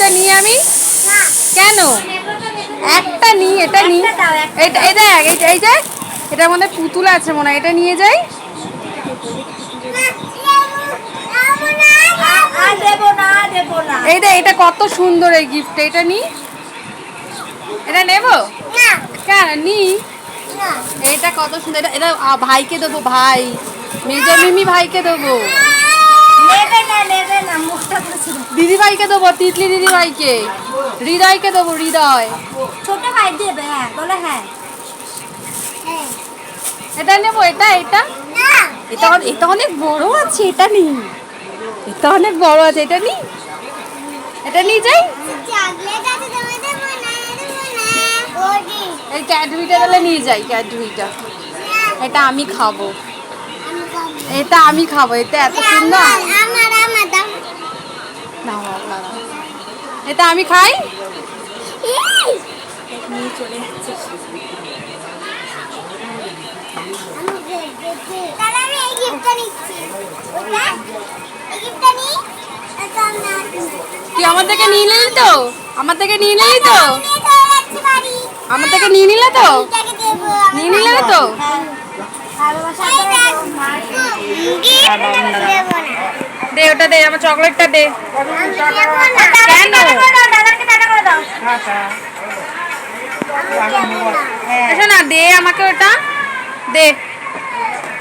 গিফটটা নিই আমি? কেন? একটা নিই এটা নিই। এটা এই দেখ এই দেখ এটার মধ্যে পুতুল আছে মনে হয় এটা নিয়ে যাই। না না। এটা কত সুন্দর এই গিফটটা এটা নিই। এটা নেব? কেন? এটা কত সুন্দর এটা এটা ভাইকে দেবো ভাই। মেজ মিমি ভাইকে দেবো। নেবে না নেবে না মুখটা করেছিল দিদি ভাইকে দেবো তিতলি দিদি ভাইকে হৃদয়কে দেবো হৃদয়। ছোট ভাই দেবে হ্যাঁ বলে হ্যাঁ। এটা নেব এটা এটা? এটা এটা অনেক বড় আছে এটা নি। এটা অনেক বড় আছে এটা নি। এটা নিয়ে যাই। এই ক্যাডবেরিটা তাহলে নিয়ে যাই ক্যাডবেরিটা এটা আমি খাব। এটা আমি খাব এটা এত সুন্দর। এটা আমি খাই? নিয়ে চলে যাচ্ছে। আমরা তুই আমার থেকে নিয়ে নিলি তো? আমার থেকে নিয়ে নিলি তো? আমার থেকে নিয়ে নিলে তো? নিয়ে নিলে তো? হ্যাঁ। ভালোবাসা দে ওটা দে আমার চকলেটটা দে। কেন? আমি না। দে আমাকে ওটা। দে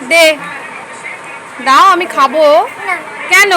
দে। দাও আমি খাব। কেন?